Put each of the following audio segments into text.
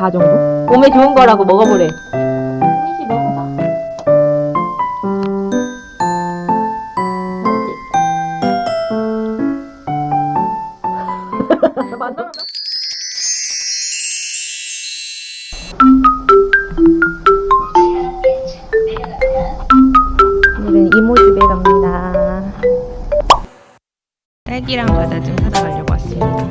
4 정도? 몸에 좋은 거라고 먹어보래. 이시 먹어봐. 맞아. 오늘은 이모 집에 갑니다. 딸기랑 과자 좀 사다 가려고 왔습니다.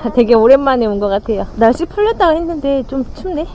되게 오랜만에 온 것 같아요. 날씨 풀렸다고 했는데 좀 춥네.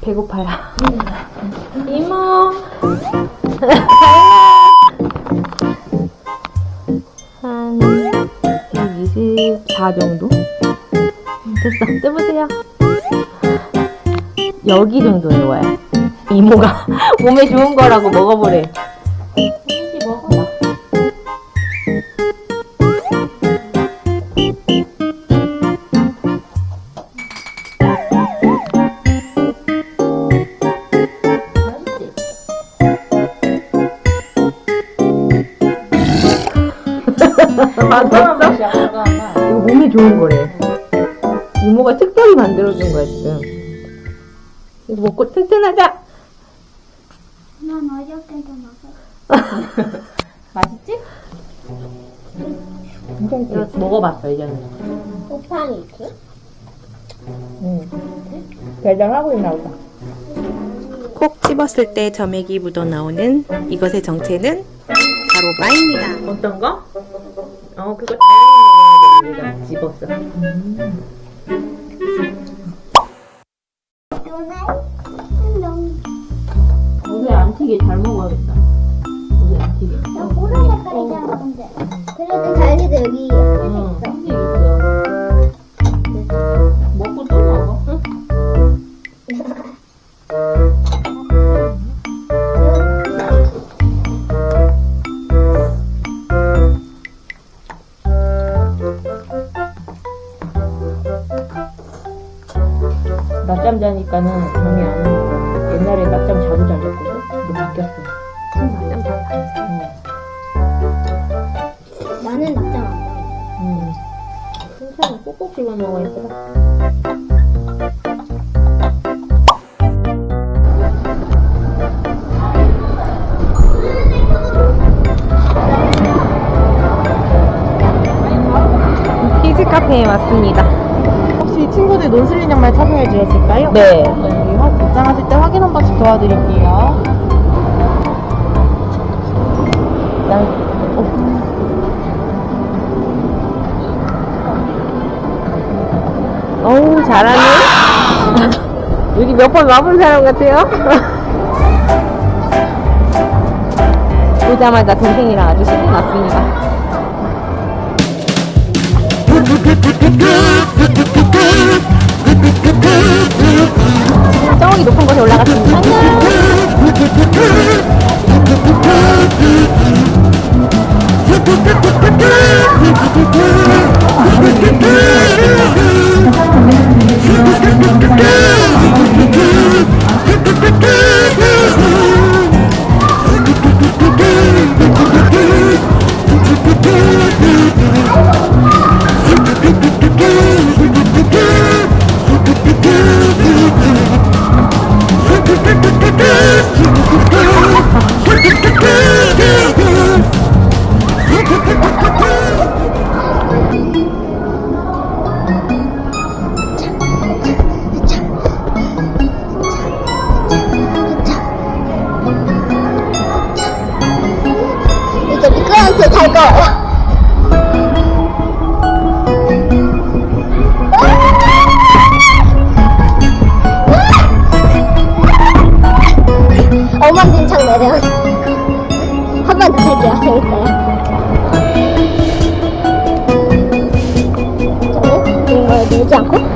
배고파요. 이모. 한 124 정도? 됐어. 떼보세요. 여기 정도에 와요. 이모가 몸에 좋은 거라고 먹어보래. 먹어봐. 건강한 맛이야, 건강한 맛. 이거 몸에 좋은 거래. 이모가 특별히 만들어준 거야, 지금. 이거 먹고 튼튼하자! 난 어저께도 먹었어. 맛있지? 이거 먹어봤어, 이제는. 오빠는 있지? 응. 배달하고 있나 보다. 콕 집었을 때 점액이 묻어나오는 이것의 정체는 바로 마입니다. 어떤 거? 어, 그거 다양한 먹어야 집었어. 오늘 너무 오늘 안 튀게 잘 먹어야겠다. 근데 그래도 자기도 여기 응, 있어 한식 있어. 먹고 또 먹어. 응? 낮잠 자니까는 잠이 안 오는 거야. 옛날에 낮잠 자도 잘 잤거든? 근데 바뀌었어. 낮잠 잘 나는 낮잠 안 자. 음. 괜찮아. 꼭꼭 씹어 먹어야 돼. 키즈 카페에 왔습니다. 혹시 친구들 논슬린 양말 착용해 주셨을까요? 네. 입장하실 때 확인 한 번씩 도와드릴게요. 난, 어우, 잘하네. 여기 몇 번 와본 사람 같아요? 오자마자 동생이랑 아주 신이 났습니다. 저기 높은 곳에 올라갔습니다. 안녕! 거예요 엉망진창 내려 한번더 탈게요 재밌어요 저는 이런 걸 밀지 않고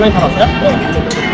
주머니 털었어요? 와!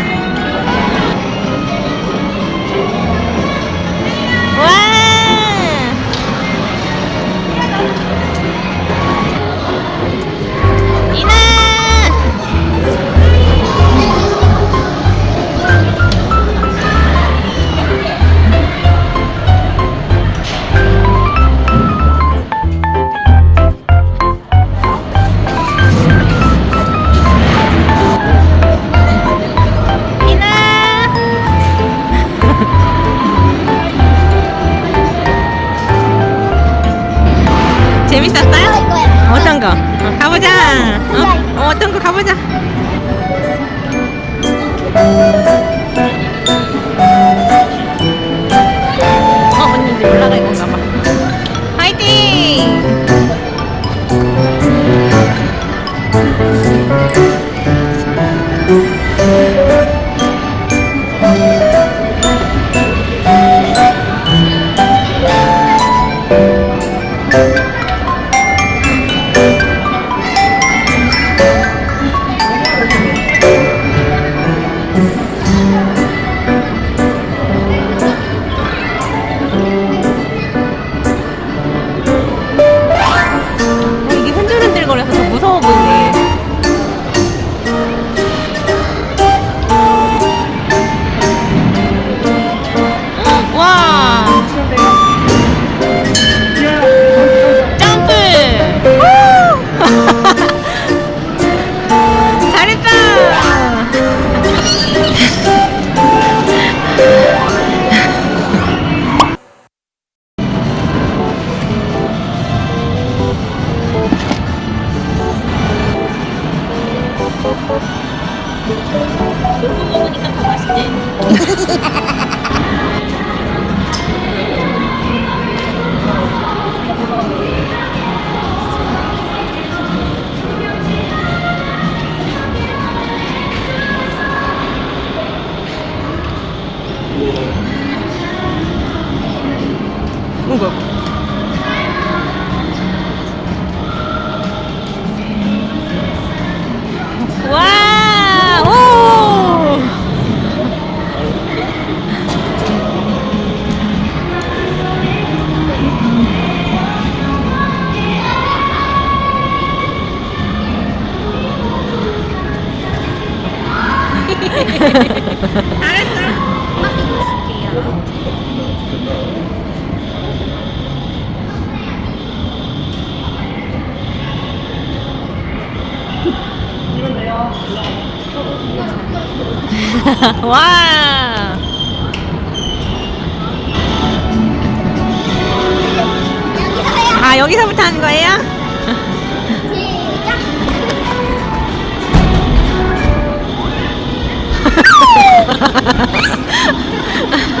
와! 아, 여기서부터 하는 거예요? 시작.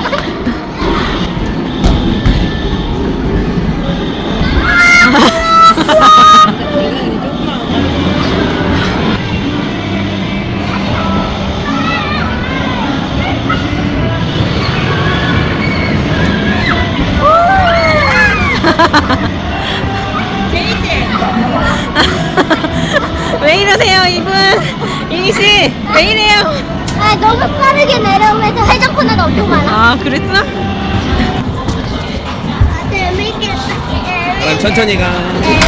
이니씨, 왜 이래요? 아, 너무 빠르게 내려오면서 회전 코너가 엄청 많아. 아, 그랬어? 아, 재밌겠다. 그럼 천천히 가. 안녕.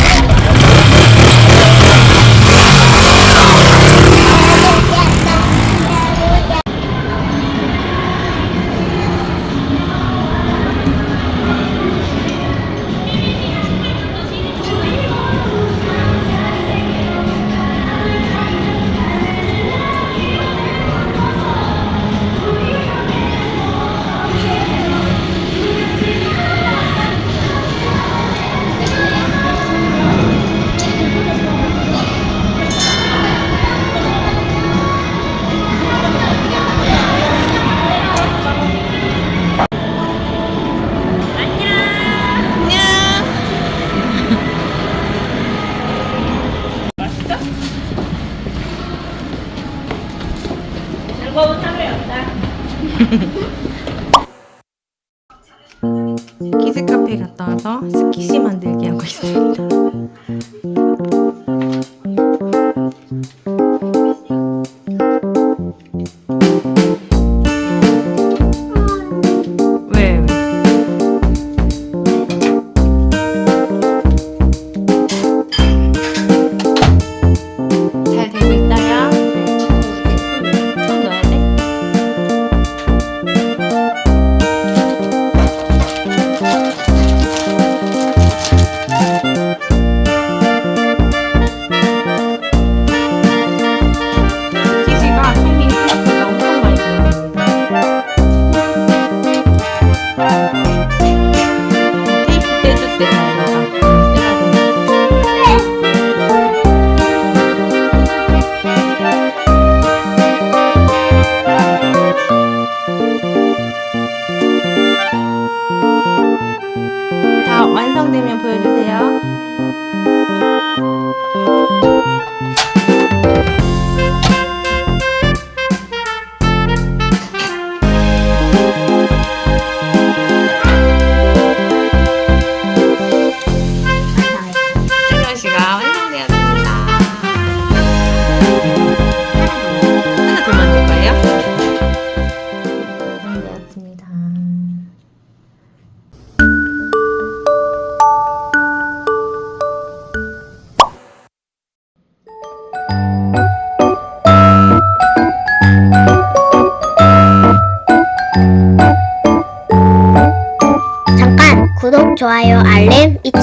카페 갔다 와서 스키시 만들기 하고 있습니다. 좋아요, 알림 잊지 마.